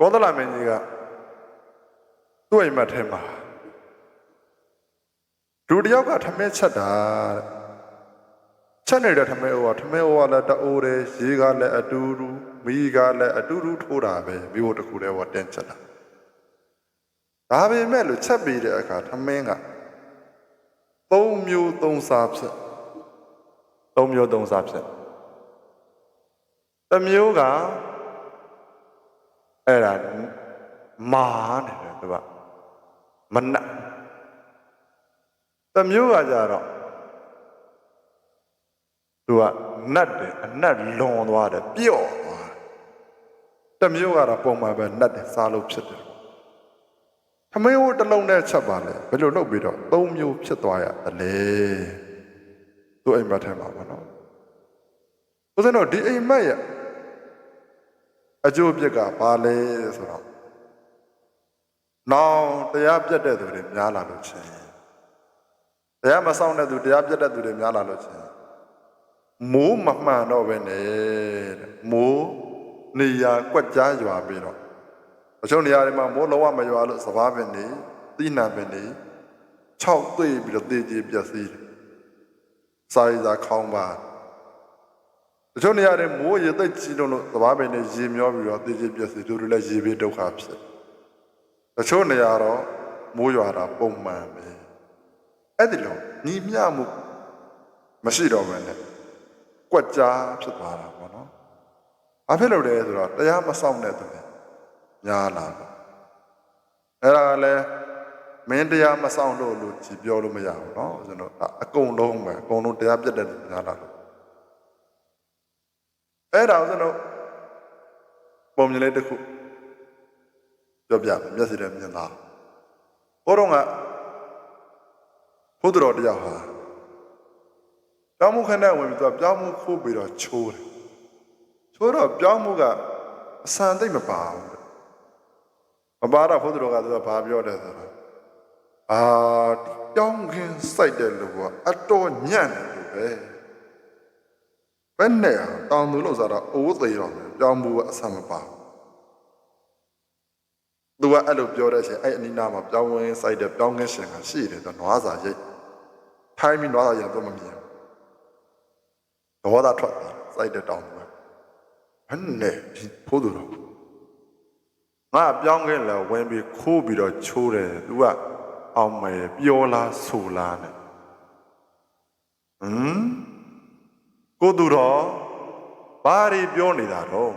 ကောသလမင်းကြီးကသူ့အိမ်မက်ထဲမှာဒူတယောက်ကထမင်းချက်တာတဲ့ချက်နေတဲ့ထမင်းအိုကထမင်းအိုကလည်းတအိုးတယ်ရေကလည်းအတူတူမီးကလည်းအတူတူထိုးတာပဲမိဖို့တစ်ခုတည်းဟောတင်းချက်တာဒါပေမဲ့လို့ချက်ပြီးတဲ့အခါထမင်းကသုံးမျိုးသုံးစားဖြစ်သုံးမျိုးသုံးစားဖြစ်တစ်မျိုးက အဲ့ဒါမာနေတယ်သူကမနက်တစ်မျိုးကကြတော့သူကနတ်တယ်အနက်လွန်သွားတယ်ပြော့သွားတယ်တစ်မျိုးကတော့ပုံမှန်ပဲနတ်တယ်စားလို့ဖြစ်တယ်ထမင်းဟိုတစ်လုံးနဲ့ချက်ပါလေဘယ်လိုလုပ်ပြီးတော့သုံးမျိုးဖြစ်သွားရတယ်လေသူအိမ်မက်ထဲမှာပေါ့နော်ဦးဇင်းတို့ဒီအိမ်မက်ရဲ့ အကျိုးပြက်ကဘာလဲဆိုတော့နောင်တရားပြတ်တဲ့သူတွေများလာလို့ချင်းတရားမဆောင်တဲ့သူတရားပြတ်တဲ့သူတွေများလာလို့ချင်းမိုးမမှန်တော့ပဲနဲ့တဲ့မိုးနေရာကွက်ကြားရွာပြီးတော့အချို့နေရာတွေမှာမိုးလုံးဝမရွာလို့စဘာပင်နေတိနှံပင်နေခြောက်သွေးပြီးတော့တေးကြီးပြက်စီးတယ်စာရီစာခေါင်းပါ တချို့နေရာတွေမိုးရေသိပ်ကြီးလို့သဘာပင်တွေရေမျောပြီးတော့သိချင်းပြည့်စည်သူတွေလည်းရေပြေးဒုက္ခဖြစ်တချို့နေရာတော့မိုးရွာတာပုံမှန်ပဲအဲ့ဒီလိုညီမျှမှုမရှိတော့ဘဲနဲ့ကွက်ကြားဖြစ်သွားတာပေါ့နော်။ဘာဖြစ်လို့လဲဆိုတော့တရားမဆောင်တဲ့သူတွေများလာတော့အဲ့ဒါကလည်းမင်းတရားမဆောင်လို့လို့ကြည်ပြောလို့မရဘူးနော်။ကျွန်တော်အကုန်လုံးပဲအကုန်လုံးတရားပြတ်တဲ့သူများလာတော့ အဲ့ဒါကိုကျွန်တော်ပုံမြင်လေးတစ်ခုပြောပြမယ်မျက်စိနဲ့မြင်တာဘိုးတော်ကဘုဒ္ဓတော်တရားဟာပြောင်းမှုခဏဝင်ပြီးတော့ပြောင်းမှုခိုးပြီးတော့ချိုးတယ်ချိုးတော့ပြောင်းမှုကအဆန်သိမ့်မပါဘူးမပါတော့ဘုဒ္ဓတော်ကသူကဘာပြောတယ်ဆိုတော့အာတောင်းခင်းစိုက်တဲ့လူကအတော်ညံ့တယ်လို့ပဲ ဘယ်နဲ့တောင်းသူလို့ဆိုတော့အိုးသေးတော့မယ်ပြောင်းမှုကအဆန်မပါဘူးသူကအဲ့လိုပြောတဲ့အချိန်အဲ့အနီးနားမှာပြောင်းဝင်စိုက်တဲ့ပြောင်းခင်းရှင်ကရှိတယ်တော့နွားစာရိတ်ထိုင်းပြီးနွားစာရိတ်တော့မမြင်ဘူးဒေါသထွက်သွားစိုက်တဲ့တောင်းသူကဘယ်နဲ့ဒီဖိုးသူတော့ငါပြောင်းခင်းလဲဝင်ပြီးခိုးပြီးတော့ချိုးတယ်သူကအောင်မယ်ပြောလားဆိုလားနဲ့ဟမ် ကိုသူတော့ဘာတွေပြောနေတာတော့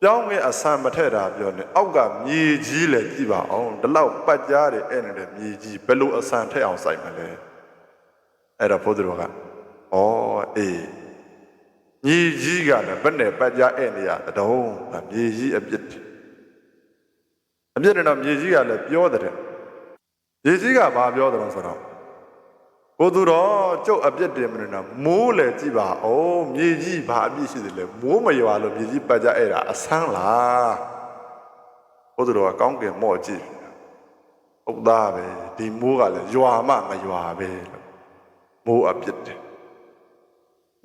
ပြောင်းခဲ့အဆန်မထက်တာပြောနေအောက်ကမြေကြီးလည်းကြည့်ပါအောင်ဒီလောက်ပတ်ကြားတယ်အဲ့နေတဲ့မြေကြီးဘယ်လိုအဆန်ထက်အောင်စိုက်မလဲအဲ့တော့ဘုသူတော်ကဩအေးမြေကြီးကလည်းဘယ်နဲ့ပတ်ကြားအဲ့နေရတဲ့တုံးမြေကြီးအပြစ်အပြစ်နဲ့တော့မြေကြီးကလည်းပြောတဲ့မြေကြီးကဘာပြောတယ်ဆိုတော့ ဘုသူတော်ကျုပ်အပြစ်တင်မနေတော့မိုးလည်းကြည့်ပါအောင်မြေကြီးဘာအပြစ်ရှိတယ်လဲမိုးမရွာလို့မြေကြီးပတ်ကြအဲ့ဒါအဆန်းလားဘုသူတော်ကကောင်းကင်မော့ကြည့်ဟုတ်သားပဲဒီမိုးကလည်းရွာမှမရွာပဲလို့မိုးအပြစ်တယ်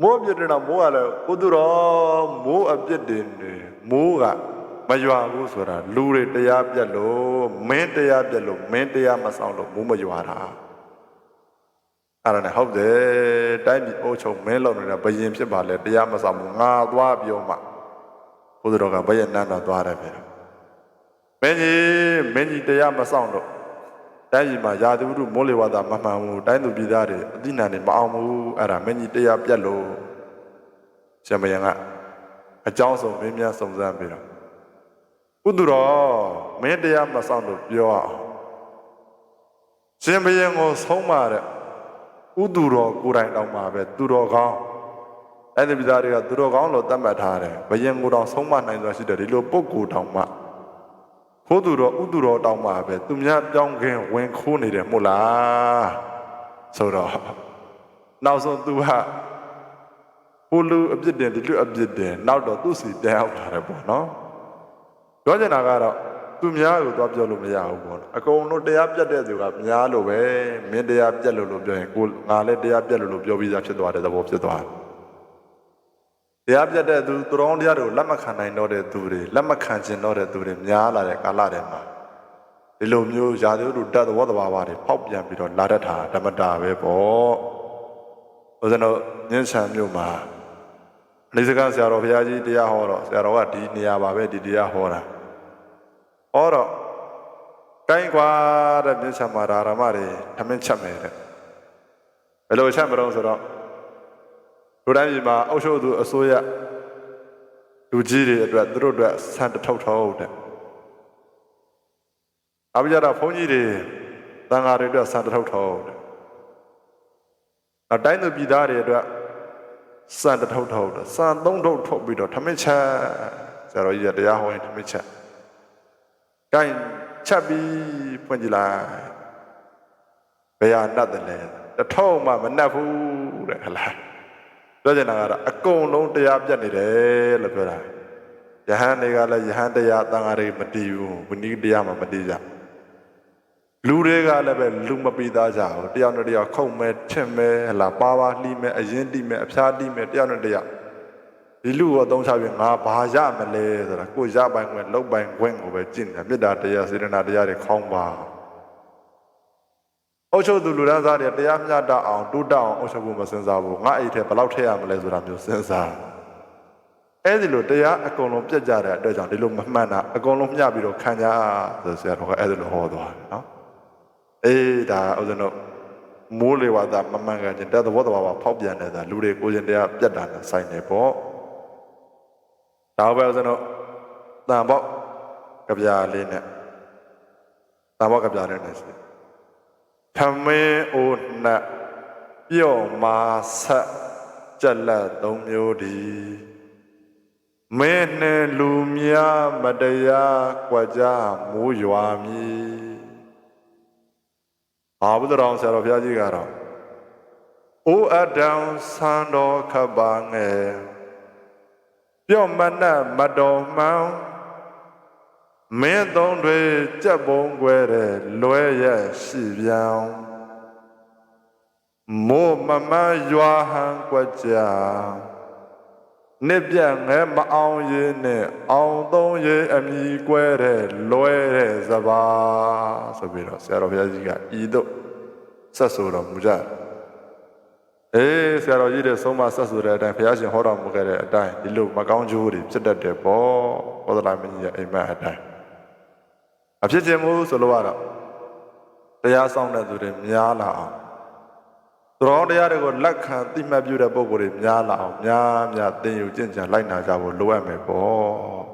မိုးအပြစ်တင်တော့မိုးကလည်းဘုသူတော်မိုးအပြစ်တင်တယ်မိုးကမရွာဘူးဆိုတာလူတွေတရားပြတ်လို့မင်းတရားပြတ်လို့မင်းတရားမဆောင်လို့မိုးမရွာတာ အဲ့ဒါနဲ့ဟုတ်တယ်တိုင်းပြည်အိုးချုံမင်းလုံနေတာဘယင်ဖြစ်ပါလေတရားမဆောင်ဘူးငါသွားပြောမှဘုရားတော်ကဘယင်နန်းတော်သွားတယ်ပြန်မင်းကြီးမင်းကြီးတရားမဆောင်တော့တိုင်းပြည်မှာယာသူတို့မိုးလေဝသမမှန်ဘူးတိုင်းသူပြည်သားတွေအသိဉာဏ်တွေမအောင်ဘူးအဲ့ဒါမင်းကြီးတရားပြတ်လို့ရှင်ဘယင်ကအကြောင်းဆုံးမင်းများစုံစမ်းပြီးတော့ဘုသူတော်မင်းတရားမဆောင်လို့ပြောအောင်ရှင်ဘယင်ကိုဆုံးမတဲ့ ဥသူတော်ကိုယ်တိုင်တောင်မှာပဲသူတော်ကောင်းအဲ့ဒီပြည်သားတွေကသူတော်ကောင်းလို့သတ်မှတ်ထားတယ်ဘယင်ကိုယ်တော်ဆုံးမနိုင်စွာရှိတယ်ဒီလိုပုဂ္ဂိုလ်တောင်မှခိုးသူတော်ဥသူတော်တောင်မှာပဲသူများပြောင်းခင်းဝင်ခိုးနေတယ်မို့လားဆိုတော့နောက်ဆုံးသူကဟိုလူအပြစ်တင်ဒီလူအပြစ်တင်နောက်တော့သူ့စီတန်းအောင်လာတယ်ပေါ့နော်ပြောချင်တာကတော့ သူများကိုသွားပြောလို့မရဘူးပေါ့နော်အကုန်လုံးတရားပြတ်တဲ့သူကများလို့ပဲမင်းတရားပြတ်လို့လို့ပြောရင်ကိုငါလည်းတရားပြတ်လို့လို့ပြောပြီးသားဖြစ်သွားတဲ့သဘောဖြစ်သွားတယ်တရားပြတ်တဲ့သူသူတော်တရားတွေကိုလက်မခံနိုင်တော့တဲ့သူတွေလက်မခံကျင်တော့တဲ့သူတွေများလာတဲ့ကာလတွေမှာဒီလိုမျိုးယာသေးတို့တတ်သဘောတဘာဝတွေဖောက်ပြန်ပြီးတော့လာတတ်တာဓမ္မတာပဲပေါ့ဦးဇင်းတို့ညဉ့်ဆန်မြို့မှာအလေးစကားဆရာတော်ဘုရားကြီးတရားဟောတော့ဆရာတော်ကဒီနေရာပါပဲဒီတရားဟောတာ ဟောတော့ကိုင်းကွာတဲ့ညဉ့်ဆန်မှာဒါရမတွေထမင်းချက်မယ်တဲ့ဘယ်လိုချက်မလို့ဆိုတော့လူတိုင်းပြည်မှာအုပ်ချုပ်သူအစိုးရလူကြီးတွေအတွက်သူတို့အတွက်ဆန်တထုပ်ထုပ်တဲ့။အပိကြတော့ဘုန်းကြီးတွေတန်ဃာတွေအတွက်ဆန်တထုပ်ထုပ်တဲ့။အတိုင်းသူပြည်သားတွေအတွက်ဆန်တထုပ်ထုပ်တဲ့။ဆန်သုံးထုပ်ထုတ်ပြီးတော့ထမင်းချက်ဆရာတော်ကြီးကတရားဟောရင်ထမင်းချက်။ ကိုင်းချက်ပြီးဖွင့်ကြည့်လိုက်။ဘယ်ဟာနတ်တယ်လဲ။တထုပ်မှမနတ်ဘူးတဲ့ဟလား။ပြောချင်တာကတော့အကုန်လုံးတရားပြတ်နေတယ်လို့ပြောတာယဟန်တွေကလည်းယဟန်တရားတန်ဃာတွေမတည်ဘူးဝိနည်းတရားမှမတည်ကြလူတွေကလည်းပဲလူမပိသားကြဘူးတယောက်နဲ့တယောက်ခုံမဲ့ထင်မဲ့ဟလာပါပါလှီးမဲ့အရင်တိမဲ့အဖျားတိမဲ့တယောက်နဲ့တယောက် ဒီလူကိုအသုံးချပြီးငါဘာရမလဲဆိုတာကိုယ်ရပိုင်ခွင့်လောက်ပိုင်ခွင့်ကိုပဲကျင့်တယ်မေတ္တာတရားစေတနာတရားတွေခေါင်းပါအုပ်ချုပ်သူလူဒန်းစားတွေတရားမျှတအောင်တိုးတက်အောင်အုပ်ချုပ်ဖို့မစင်စားဘူးငါအိတ်ထဲဘယ်လောက်ထည့်ရမလဲဆိုတာမျိုးစဉ်းစားအဲ့ဒီလိုတရားအကုန်လုံးပြတ်ကြတဲ့အတွက်ကြောင့်ဒီလိုမမှန်တာအကုန်လုံးမျှပြီးတော့ခံကြဆိုဆရာတော်ကအဲ့ဒီလိုဟောသွားတယ်နော်အေးဒါဥစဉ်တို့မိုးလေဝါသမမှန်ကန်ခြင်းတဲ့သဘောတဘာဝဖောက်ပြန်နေတာလူတွေကိုယ်ရှင်တရားပြတ်တာနဲ့ဆိုင်နေပေါ့ ဒါပဲဥစဉ်တို့တန်ပေါက်ကဗျာလေးနဲ့တန်ပေါက်ကဗျာလေးနဲ့ရှိတယ်ထမင်းအိုနှက်ပြော့မာဆက်ကြက်လက်သုံးမျိုးဒီမင်းနဲ့လူများမတရားကြွကြမိုးရွာမည်ဘာဘုဒ္ဓတော်ဆရာတော်ဘုရားကြီးကတော့အိုအတံသံတော်ခပ်ပါငယ် ပြော့မနှက်မတော်မှန်မင်းသုံးတွေကြက်ပုံွယ်တဲ့လွဲရဲ့ရှိပြောင်းမို့မမရွာဟန်ကွက်ကြနှစ်ပြတ်ငဲမအောင်ရင်နဲ့အောင်သုံးရေအမိကွဲတဲ့လွဲတဲ့စပါဆိုပြီးတော့ဆရာတော်ဘုရားကြီးကဤသို့ဆက်ဆိုတော်မူကြတယ် အေးဆရာတော်ကြီးတဲ့ဆုံးမဆက်ဆိုတဲ့အတိုင်းဘုရားရှင်ဟောတော်မူခဲ့တဲ့အတိုင်းဒီလိုမကောင်းကျိုးတွေဖြစ်တတ်တယ်ပေါ့ဘောဓလာမင်းကြီးရဲ့အိမ်မက်အတိုင်းအဖြစ်ခြင်းမို့ဆိုလို့ကတော့တရားဆောင်တဲ့သူတွေများလာအောင်သူတော်တရားတွေကိုလက်ခံသိမှတ်ပြုတဲ့ပုံကိုယ်တွေများလာအောင်များများသင်ယူကျင့်ကြံလိုက်နာကြဖို့လိုအပ်မယ်ပေါ့